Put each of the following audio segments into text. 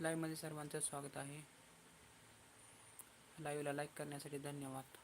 लाईव्हमध्ये सर्वांचं स्वागत आहे. लाईव्हला लाईक करण्यासाठी धन्यवाद.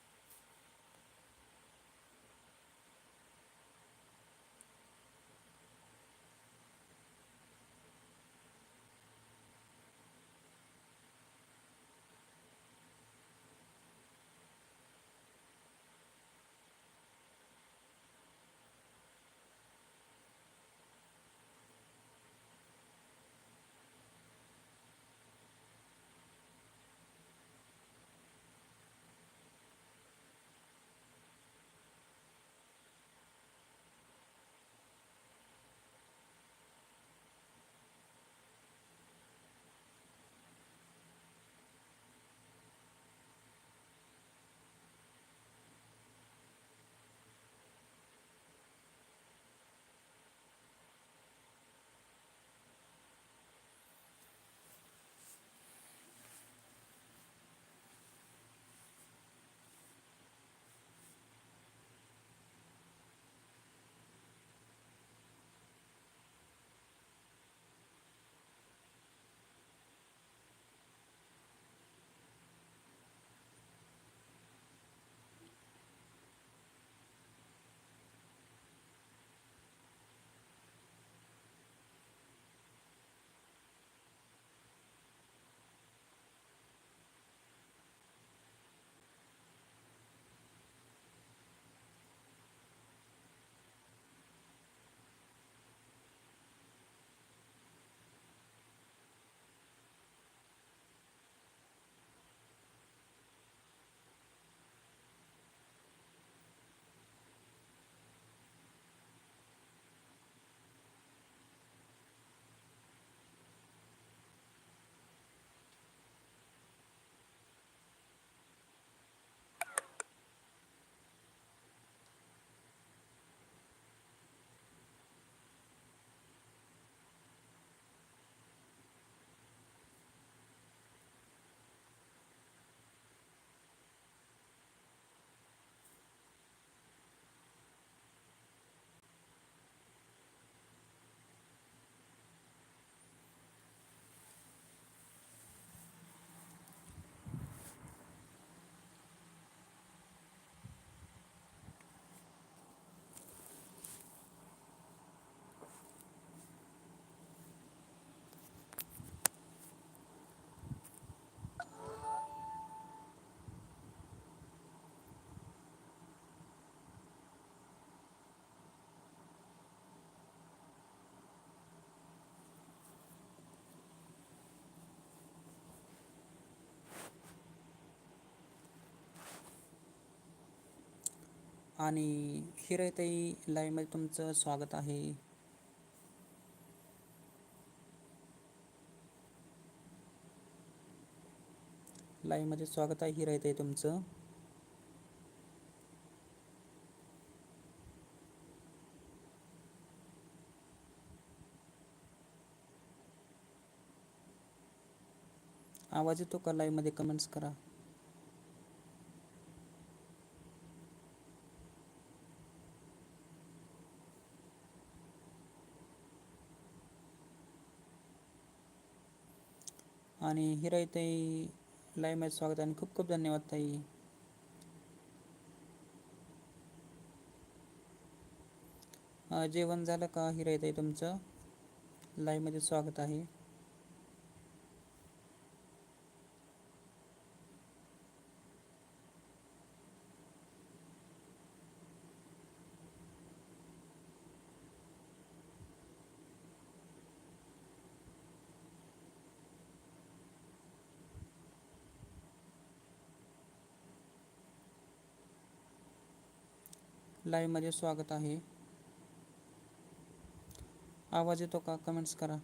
आणि हिरताई लाईव्हमध्ये तुमचं स्वागत आहे. लाईव्हमध्ये स्वागत आहे हिरताई तुमचं. आवाज येतो का लाईव्हमध्ये? कमेंट्स करा. आणि हिराई ताई लाईव्हमध्ये स्वागत आणि खूप खूप धन्यवाद ताई. जेवण झालं का हिराई ताई तुमचं? लाईव्हमध्ये स्वागत आहे. लाईव्हमध्ये स्वागत आहे. आवाज येतो का? कमेंट्स करा.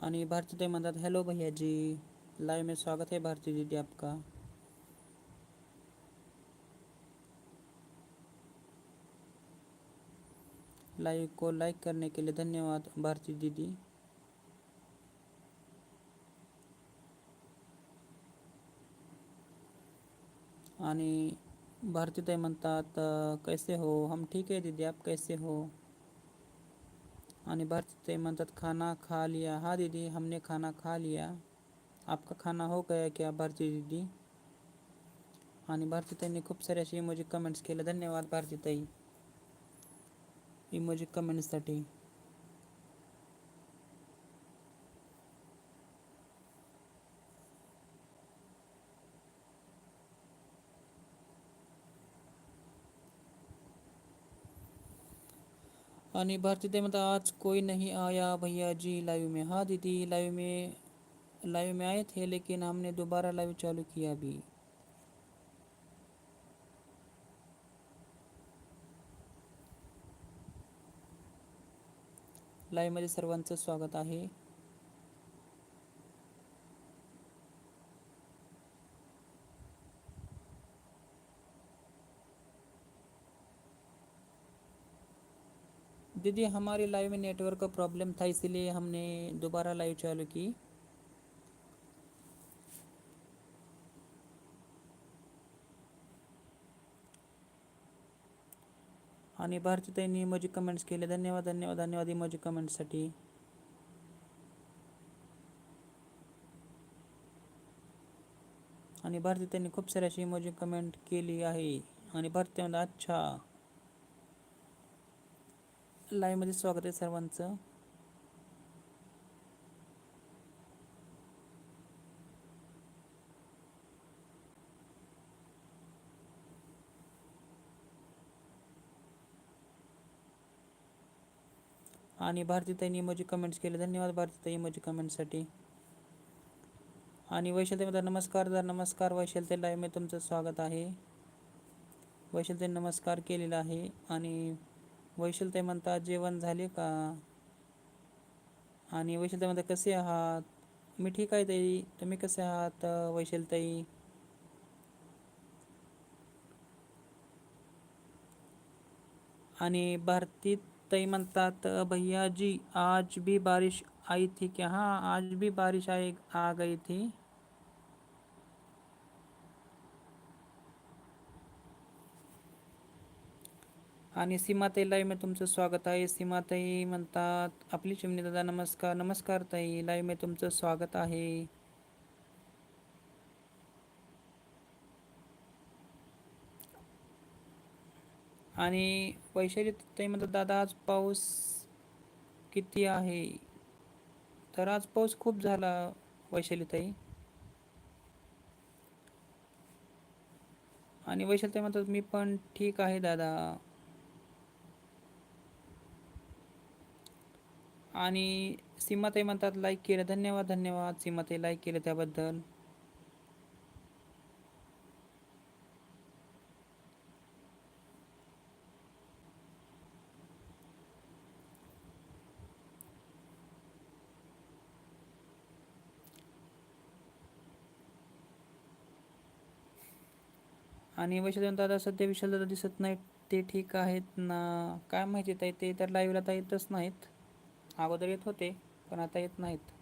आणि भारती हॅलो भैया जी लाइव में स्वागत है भारती दीदी आपका। लाइव को लाइक करने के लिए धन्यवाद भारती दीदी भारतीताई म्हणतात अ, कैसे हो? हम ठीक है दीदी आप कैसे हो? आणि भारतीताई म्हणतात खाना खा लिया। हाँ दीदी, हमने खाना खा लिया। आपका खाना हो गया क्या, भारती दीदी? आणि ने खूब सारे असे इमोजी कमेंट्स लिए धन्यवाद भारतीताई इमोजी कमेंट्ससाठी आणि भारतीय देवता आज कोई नहीं आया भैया जी लाइव में। हाँ दीदी लाइव में लाइव में आए थे, लेकिन हमने दोबारा लाइव चालू किया अभी लाईव्हमध्ये सर्वांचं स्वागत आहे। दीदी हमारी लाइव में नेटवर्क का प्रॉब्लम था इसीलिए हमने दोबारा लाइव चालू की। आणि भारतीताईंनी इमोजी कमेंट्स केले. धन्यवाद धन्यवाद धन्यवाद इमोजी कमेंट्ससाठी आणि भारतीताईंनी खूप सारे अशी इमोजी कमेंट केली आहे. आणि भारतीमध्ये अच्छा लाईव्हमध्ये स्वागत आहे सर्वांचं. आणि भारतीताईंनी इमोजी कमेंट्स केले. धन्यवाद भारतीताई इमोजी कमेंटसाठी आणि वैशालते नमस्कार दर नमस्कार. वैशालते लाईव्ह में तुमचं स्वागत आहे. वैशालते नमस्कार केलेला आहे. आणि वैशालते म्हणतात जेवण झाले का? आणि वैशालते म्हणतात कसे आहात? मी ठीक आहे ताई. तुम्ही कसे आहात वैशालताई आणि भारती ताई म्हणतात भैया जी आज भी बारिश आई थी क्या? हाँ आज भी बारिश आई आ गई थी। आणि सीमाताई लाईव्ह में तुमचं स्वागत आहे. सीमाताई म्हणतात आपली चिमणी दादा नमस्कार नमस्कार ताई लाईव्ह में तुमचं स्वागत आहे. आणि वैशाली ताई म्हणतात दादा आज पाऊस किती आहे? तर आज पाऊस खूप झाला वैशाली ताई. आणि वैशाली ताई म्हणतात मी पण ठीक आहे दादा. आणि सीमाताई म्हणतात लाईक केलं धन्यवाद धन्यवाद. सीमाताई लाईक केलं त्याबद्दल. आणि वैशाली दादा सध्या विशाल दादा दिसत नाहीत ते ठीक आहेत ना? काय माहिती ताई ते तर लाईव्हला तर येतच नाहीत. अगोदर येत होते पण आता येत नाहीत.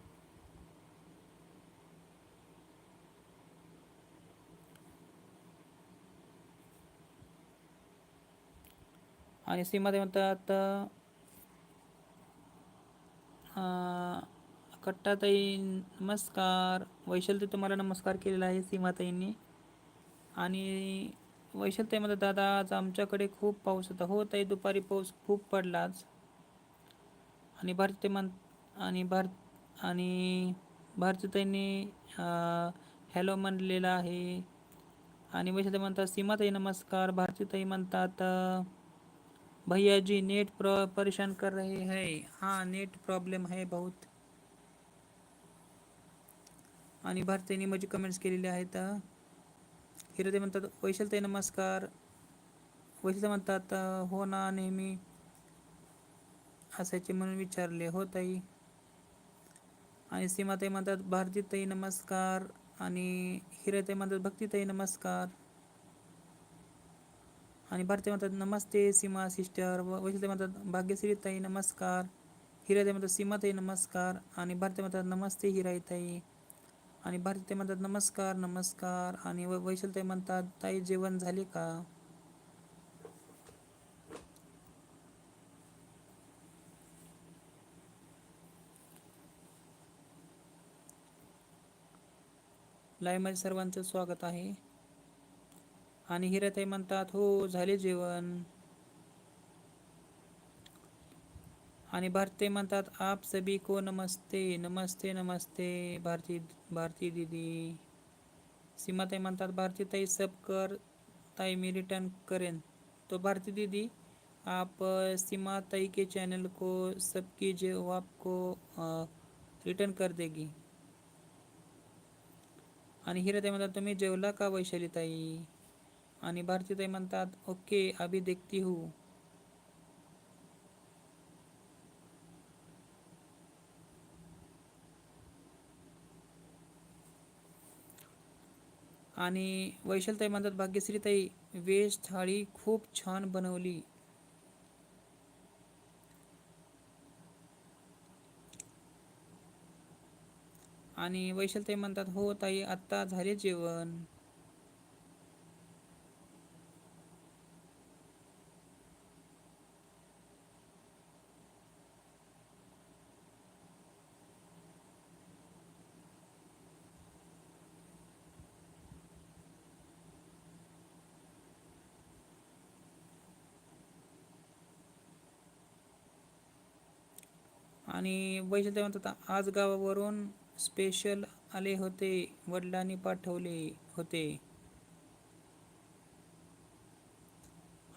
आणि सीमध्ये म्हणतात कट्टाताई नमस्कार. वैशालते तुम्हाला नमस्कार केलेला आहे सीमाताईंनी आणि वैशलताई म्हणतात दादा आज आमच्याकडे खूप पाऊस होता. हो ताई दुपारी पाऊस खूप पडलाच आणि भारती मन आणि भारत आणि भारतीताईंनी हॅलो म्हणलेला आहे. आणि वैशाली म्हणतात सीमाताई नमस्कार. भारतीताई म्हणतात भैयाजी भैया जी नेट प्र परेशान कर रहे है. हाँ नेट प्रॉब्लेम है बहुत. आणि भारतीताईंनी माझी कमेंट्स केलेले आहेत. हिरते म्हणतात वैशालताई नमस्कार. वैशालताई म्हणतात हो ना नेहमी. असायचे म्हणून विचारले हो ताई. आणि सीमाताई म्हणतात भारतीताई नमस्कार. आणि हिराताई म्हणतात भक्तीताई नमस्कार. आणि भारती म्हणतात नमस्ते सीमा सिस्टर. व वैशिताई म्हणतात भाग्यश्रीताई नमस्कार. हिराताई म्हणतात सीमाताई नमस्कार. आणि भारती म्हणतात नमस्ते हिराईताई आणि भारती म्हणतात नमस्कार नमस्कार. आणि व म्हणतात ताई जेवण झाले का? लाईव्हमध्ये सर्वांचं स्वागत आहे. आणि हिरताई म्हणतात हो झाले जेवण. आणि भारती म्हणतात आप सभी को नमस्ते नमस्ते नमस्ते भारती भारती दीदी. सीमाताई म्हणतात भारती ताई सब कर ताई मी रिटर्न करेन. तो भारती दीदी आप सीमाताई सीमा ताई के चैनल को सब कीजिए वो आपको रिटर्न कर देगी. आणि हिराताई म्हणतात तुम्ही जेवला का वैशालीताई आणि भारतीताई म्हणतात ओके अभी देखती हूँ. आणि वैशालताई म्हणतात भाग्यश्रीताई वेज थाळी खूप छान बनवली. आणि वैशलताई म्हणतात हो ताई आत्ता झाले जेवण. आणि वैशलताई म्हणतात आज गावावरून स्पेशल आले होते वडिलांनी पाठवले होते.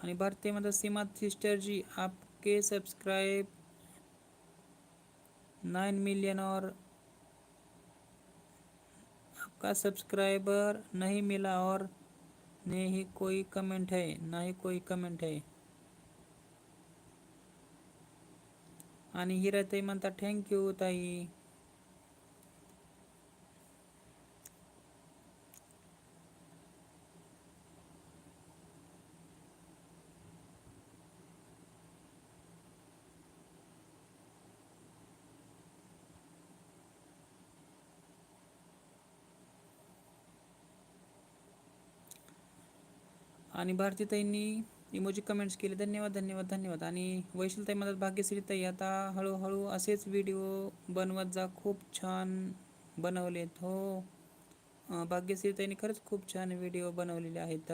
आणि भारतीय मदत सीमा सिस्टर जी आपके सब्सक्राइब नाइन मिलियन और आपका सब्सक्राइबर नहीं मिला और नहीं कोई कमेंट है ना ही कोई कमेंट है. आणि हिराताई म्हणता थँक्यू ताई. आणि भारतीताईंनी इमोजी कमेंट्स केले. धन्यवाद धन्यवाद धन्यवाद. आणि वैशिलताई म्हणतात भाग्यश्रीताई आता हळूहळू असेच व्हिडिओ बनवत जा. खूप छान बनवलेत हो. भाग्यश्रीताईंनी खरंच खूप छान व्हिडिओ बनवलेले आहेत.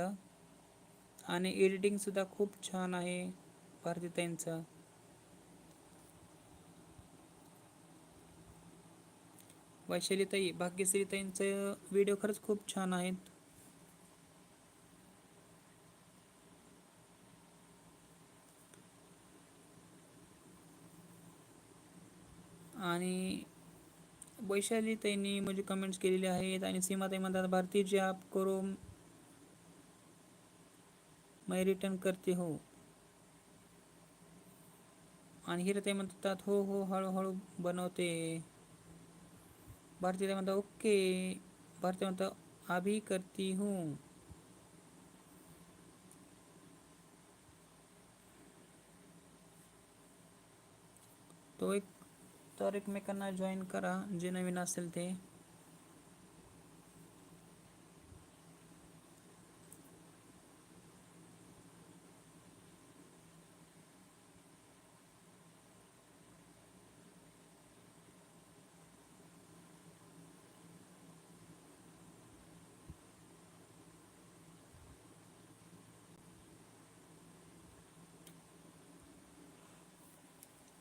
आणि एडिटिंगसुद्धा खूप छान आहे भारतीताईंचं. वैशालीताई भाग्यश्रीताईंचं व्हिडिओ खरंच खूप छान आहेत. आणि वैशालीताईंनी म्हणजे कमेंट्स केलेले आहेत आणि सीमाताई म्हणतात भारती जॅप आप करो मैं रिटर्न करते हो. आणि हिरताई म्हणतात हो हो हळूहळू बनवते. भारतीताई म्हणतात ओके. भारती म्हणतात अभी करती हूँ. तो एक तर एकमेकांना जॉईन करा जे नवीन असेल ते.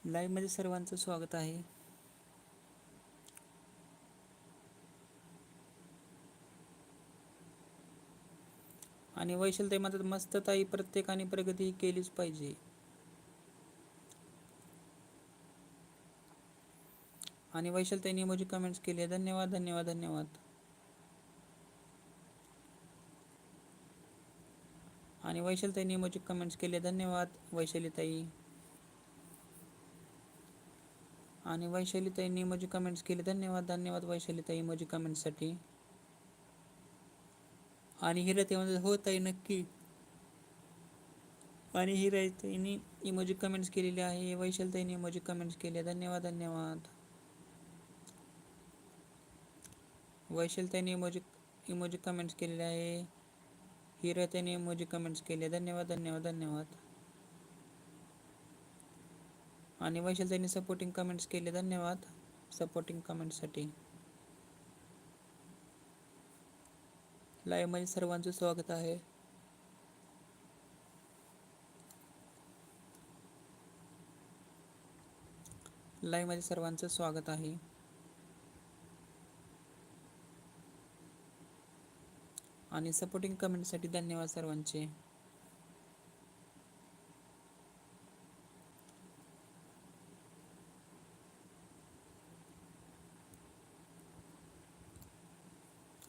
लाईव्हमध्ये सर्वांचं स्वागत आहे. आणि वैशालताई म्हणतात मस्त ताई प्रत्येकाने प्रगती ही केलीच पाहिजे. आणि वैशालताईने इमोजी कमेंट्स केले धन्यवाद धन्यवाद धन्यवाद. आणि वैशालताईने इमोजी कमेंट्स केले धन्यवाद वैशालीताई आणि वैशालीताईंनी इमोजी कमेंट्स केले. धन्यवाद धन्यवाद वैशालीताई इमोजी कमेंटसाठी आणि हिराताईमध्ये हो ताई नक्की. आणि हिराताईंनी इमोजी कमेंट्स केलेले आहे. वैशालताईंनी इमोजी कमेंट्स केले धन्यवाद धन्यवाद. वैशालताईंनी इमोजी इमोजी कमेंट्स केलेले आहे. हिराताईंनी इमोजी कमेंट्स केले धन्यवाद धन्यवाद धन्यवाद. आणि वैशालीताईंनी सपोर्टिंग कमेंट्स केले. धन्यवाद सपोर्टिंग कमेंटसाठी लाईव्हमध्ये सर्वांचं स्वागत आहे. लाईव्हमध्ये सर्वांचं स्वागत आहे. आणि सपोर्टिंग कमेंटसाठी धन्यवाद सर्वांचे.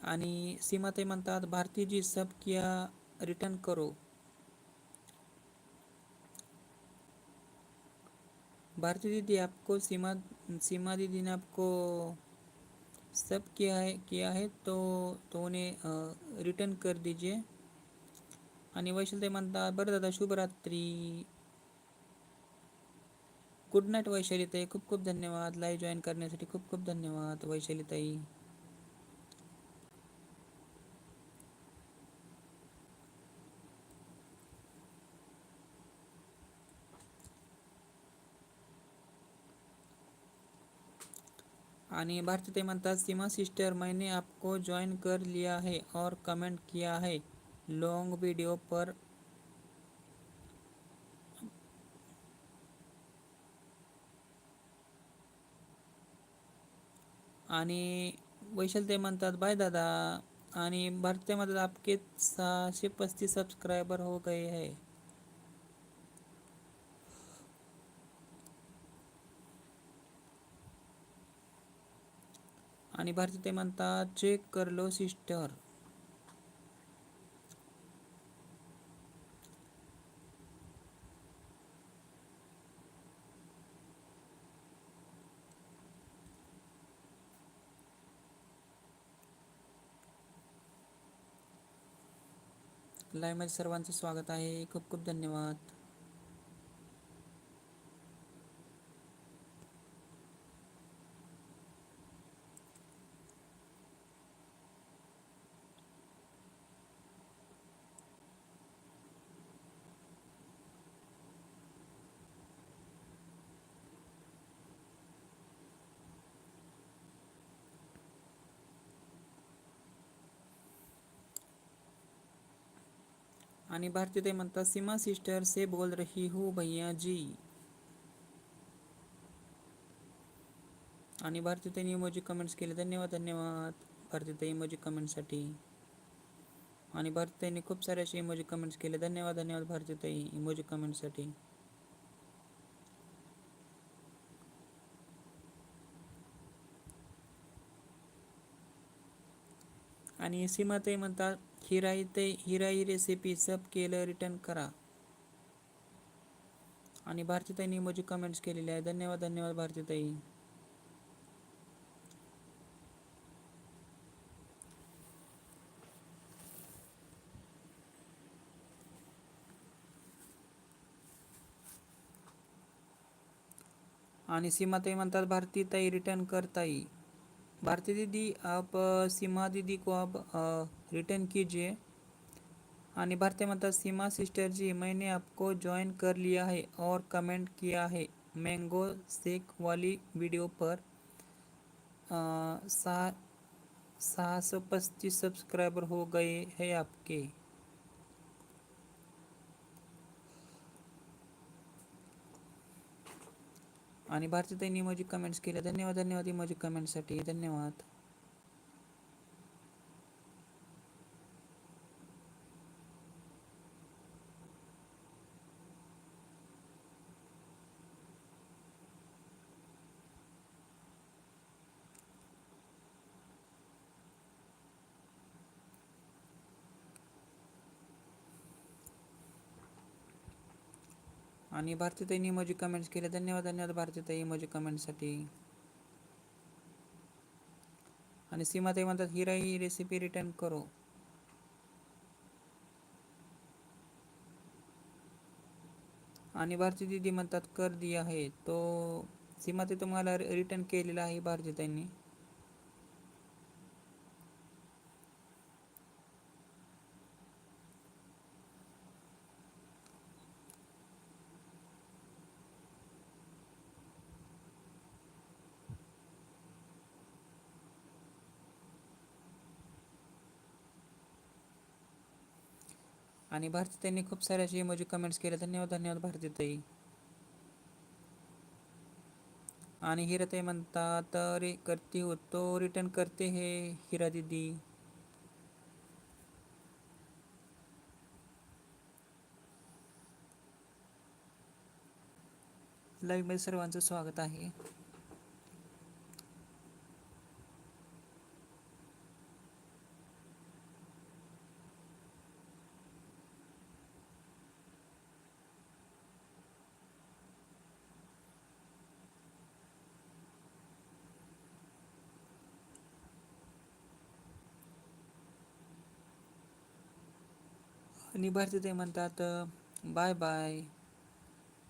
आणि म्हणतात भारती जी सब किया रिटर्न करो. भारती दीदी आपको, सीमा सीमा दीदी ने आपको सब किया है किया है तो तो उन्हें रिटर्न कर दीजिए। आणि म्हणतात, बरं दादा, शुभरात्री. गुड नाईट वैशालीताई. खूप खूप धन्यवाद. लाईव्ह जॉईन करण्यासाठी खूप खूप धन्यवाद, वैशालीताई. आणि भारतीताई म्हणतात सीमा सिस्टर मैंने आपको ज्वाइन कर लिया है और कमेंट किया है। लॉन्ग वीडियो पर आणि वैशालते म्हणतात, बाय दादा. आणि भारतीय म्हणतात आपके सहाशे पस्तीस सब्सक्राइबर हो गए है। आणि भारतीय म्हणतात चेक करलो सिस्टर. लाईव्हमध्ये सर्वांचं स्वागत आहे. खूप खूप धन्यवाद. आणि भारतीय म्हणतात सीमा सिस्टर से बोल रही हूँ भैया जी. आणि भारतीताईने इमोजी कमेंट्स केले. धन्यवाद धन्यवाद. भारतीताई इमोजी कमेंटसाठी आणि भारतीताईने खूप सारे असे इमोजी कमेंट्स केले. धन्यवाद धन्यवाद भारतीताई इमोजी कमेंटसाठी आणि सीमाताई म्हणतात हिराई ते हिराई रेसिपी सब केलं रिटर्न करा. आणि भारतीताईंनी इमोजी कमेंट्स केलेले आहे धन्यवाद धन्यवाद भारतीताई. आणि सीमाताई म्हणतात भारतीताई रिटर्न करताई. भारती दीदी, आप सीमा दीदी को आप रिटर्न कीजिए। आणि भारतीय माता सीमा सिस्टर जी मैंने आपको ज्वाइन कर लिया है और कमेंट किया है मैंगो सेक वाली वीडियो पर। सात सौ पच्चीस सब्सक्राइबर हो गए हैं आपके। आणि भारती त्यांनी माझी कमेंट्स केल्या. धन्यवाद धन्यवाद इमोजी कमेंटसाठी धन्यवाद. आणि भारतीताईंनी इमोजी कमेंट्स केले. धन्यवाद धन्यवाद भारतीताई इमोजी कमेंटसाठी आणि सीमाताई म्हणतात हिरा ही रेसिपी रिटर्न करो. आणि भारती दिदी म्हणतात कर दिया आहे तो सीमाताई तुम्हाला रिटर्न केलेला आहे भारतीताईंनी. आणि भारतीताईंनी खूप सारे असे इमोजी कमेंट्स केले धन्यवाद धन्यवाद भारतीताई. आणि हिराताई म्हणतात रे करते हो तो रिटर्न करते हे हिरा दीदी. लाईव्हमध्ये सर्वांचं स्वागत आहे. आणि भारती ते म्हणतात bye bye.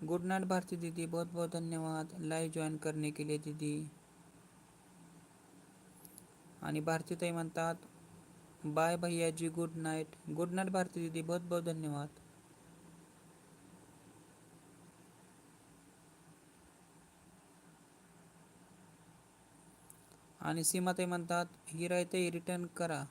Good night Bharati दीदी. बहुत बहुत धन्यवाद. लाईव्ह जॉईन करने के लिए दीदी. आणि भारतीताई म्हणतात बाय भैयाजी good night. Good night Bharati दीदी. बहुत बहुत धन्यवाद. आणि सीमाताई म्हणतात हिरायताई रिटर्न करा.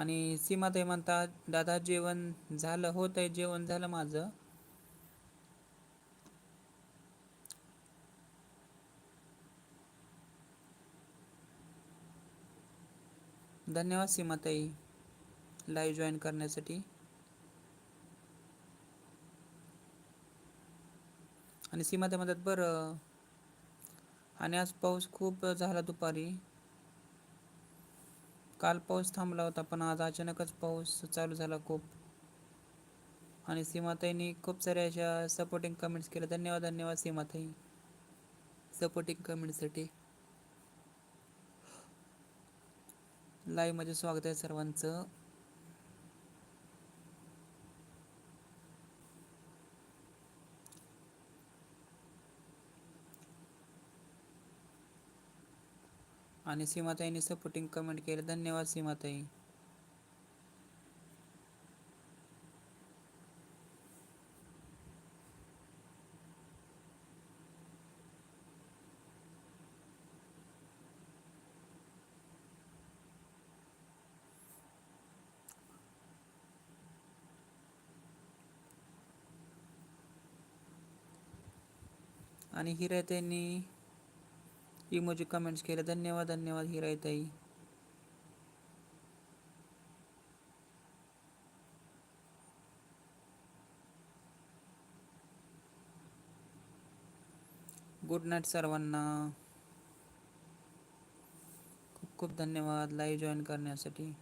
आणि सीमाताई म्हणतात दादा जेवण झालं होत आहे जेवण झालं माझं. धन्यवाद सीमाताई लाईव्ह जॉईन करण्यासाठी. आणि सीमाताई म्हणतात बरं. आणि आज पाऊस खूप झाला दुपारी. काल पाऊस थांबला होता पण आज अचानकच पाऊस चालू झाला खूप. आणि सीमाताईंनी खूप साऱ्या अशा सपोर्टिंग कमेंट्स केल्या. धन्यवाद धन्यवाद सीमाताई. सपोर्टिंग कमेंटसाठी लाईव्हमध्ये स्वागत आहे सर्वांचं. आणि सीमाताईंनी सपोर्टिंग कमेंट केले. धन्यवाद सीमाताई. आणि इमोजी कमेंट्स केले धन्यवाद धन्यवाद हिराताई गुड नाइट सर्वांना खूब खूब धन्यवाद लाइव जॉइन करण्यासाठी